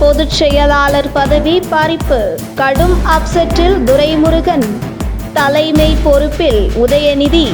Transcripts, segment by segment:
பொதுச் செயலாளர் பதவி பறிப்பு. கடும் அப்செட்டில் துரைமுருகன். தலைமை பொறுப்பில் உதயநிதி.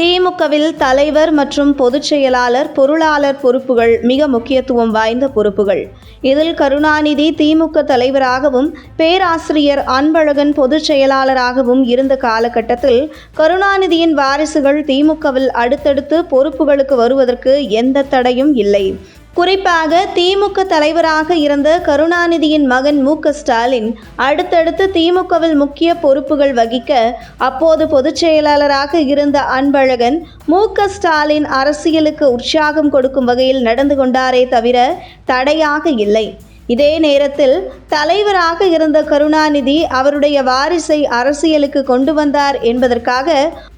திமுகவில் தலைவர் மற்றும் பொதுச் செயலாளர் பொருளாளர் பொறுப்புகள் மிக முக்கியத்துவம் வாய்ந்த பொறுப்புகள். இதில் கருணாநிதி திமுக தலைவராகவும் பேராசிரியர் அன்பழகன் பொதுச் செயலாளராகவும் இருந்த காலகட்டத்தில் கருணாநிதியின் வாரிசுகள் திமுகவில் அடுத்தடுத்து பொறுப்புகளுக்கு வருவதற்கு எந்த தடையும் இல்லை. குறிப்பாக திமுக தலைவராக இருந்த கருணாநிதியின் மகன் மு ஸ்டாலின் அடுத்தடுத்து திமுகவில் முக்கிய பொறுப்புகள் வகிக்க அப்போது பொதுச் செயலாளராக இருந்த அன்பழகன் மு ஸ்டாலின் அரசியலுக்கு உற்சாகம் கொடுக்கும் வகையில் நடந்து கொண்டாரே தவிர தடையாக இல்லை. இதே நேரத்தில் தலைவராக இருந்த கருணாநிதி அவருடைய வாரிசை அரசியலுக்கு கொண்டு வந்தார் என்பதற்காக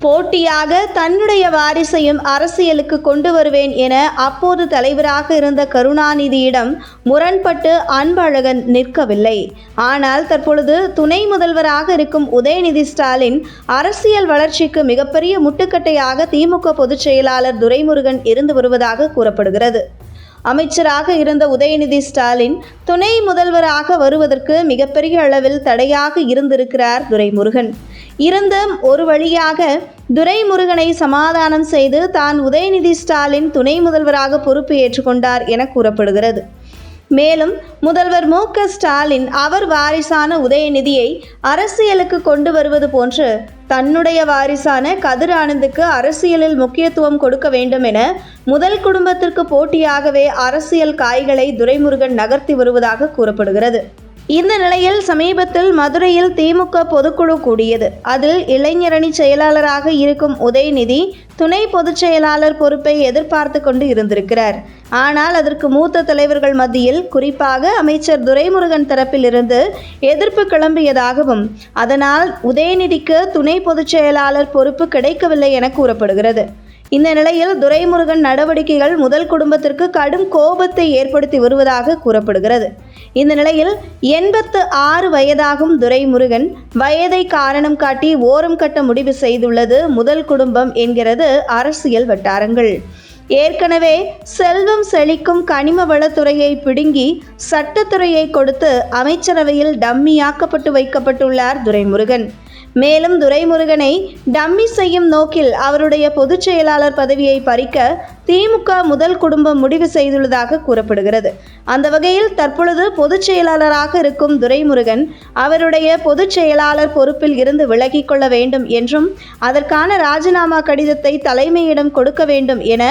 போட்டியாக தன்னுடைய வாரிசையும் அரசியலுக்கு கொண்டு வருவேன் என அப்போது தலைவராக இருந்த கருணாநிதியிடம் முரண்பட்டு அன்பழகன் நிற்கவில்லை. ஆனால் தற்பொழுது துணை முதல்வராக இருக்கும் உதயநிதி ஸ்டாலின் அரசியல் வளர்ச்சிக்கு மிகப்பெரிய முட்டுக்கட்டையாக திமுக பொதுச் செயலாளர் துரைமுருகன் இருந்து வருவதாக கூறப்படுகிறது. அமைச்சராக இருந்த உதயநிதி ஸ்டாலின் துணை முதல்வராக வருவதற்கு மிகப்பெரிய அளவில் தடையாக இருந்திருக்கிறார் துரைமுருகன். இருந்தும் ஒரு வழியாக துரைமுருகனை சமாதானம் செய்து தான் உதயநிதி ஸ்டாலின் துணை முதல்வராக பொறுப்பு ஏற்றுக்கொண்டார் என கூறப்படுகிறது. மேலும் முதல்வர் மு ஸ்டாலின் அவர் வாரிசான உதயநிதியை அரசியலுக்கு கொண்டு வருவது போன்று தன்னுடைய வாரிசான கதிர் ஆனந்துக்கு அரசியலில் முக்கியத்துவம் கொடுக்க வேண்டும் என முதல் குடும்பத்திற்கு போட்டியாகவே அரசியல் காய்களை துரைமுருகன் நகர்த்தி வருவதாக கூறப்படுகிறது. இந்த நிலையில் சமீபத்தில் மதுரையில் திமுக பொதுக்குழு கூடியது. அதில் இளைஞரணி செயலாளராக இருக்கும் உதயநிதி துணை பொதுச் செயலாளர் பொறுப்பை எதிர்பார்த்து கொண்டு இருந்திருக்கிறார். ஆனால் அதற்கு மூத்த தலைவர்கள் மத்தியில் குறிப்பாக அமைச்சர் துரைமுருகன் தரப்பிலிருந்து எதிர்ப்பு கிளம்பியதாகவும் அதனால் உதயநிதிக்கு துணை பொதுச் செயலாளர் பொறுப்பு கிடைக்கவில்லை என கூறப்படுகிறது. இந்த நிலையில் துரைமுருகன் நடவடிக்கைகள் முதல் குடும்பத்திற்கு கடும் கோபத்தை ஏற்படுத்தி வருவதாக கூறப்படுகிறது. இந்த நிலையில் எண்பத்து ஆறு வயதாகும் துரைமுருகன் வயதை காரணம் காட்டி ஓரம் கட்ட முடிவு செய்துள்ளது முதல் குடும்பம் என்கிறது அரசியல் வட்டாரங்கள். ஏற்கனவே செல்வம் செழிக்கும் கனிம வளத்துறையை பிடுங்கி சட்டத்துறையை கொடுத்து அமைச்சரவையில் டம்மியாக்கப்பட்டு வைக்கப்பட்டுள்ளார் துரைமுருகன். மேலும் துரைமுருகனை டம்மி செய்யும் நோக்கில் அவருடைய பொதுச் செயலாளர் பதவியை பறிக்க திமுக முதல் குடும்பம் முடிவு செய்துள்ளதாக கூறப்படுகிறது. அந்த வகையில் தற்பொழுது பொதுச் செயலாளராக இருக்கும் துரைமுருகன் அவருடைய பொதுச் செயலாளர் பொறுப்பில் இருந்து விலகிக் கொள்ள வேண்டும் என்றும் அதற்கான ராஜினாமா கடிதத்தை தலைமையிடம் கொடுக்க வேண்டும் என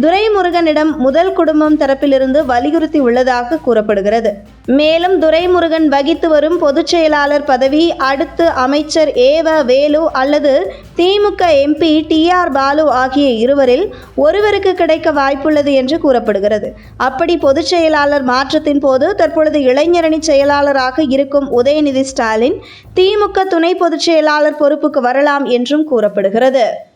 துரைமுருகனிடம் முதல் குடும்பம் தரப்பிலிருந்து வலியுறுத்தி உள்ளதாக கூறப்படுகிறது. மேலும் துரைமுருகன் வகித்து வரும் பொதுச் செயலாளர் பதவி அடுத்து அமைச்சர் ஏவ வேலு அல்லது DMK MP T R Baalu ஆகிய இருவரில் ஒருவருக்கு கிடைக்க வாய்ப்புள்ளது என்று கூறப்படுகிறது. அப்படி பொதுச் செயலாளர் மாற்றத்தின் போது தற்பொழுது இளைஞரணி செயலாளராக இருக்கும் உதயநிதி ஸ்டாலின் திமுக துணை பொதுச் செயலாளர் பொறுப்புக்கு வரலாம் என்றும் கூறப்படுகிறது.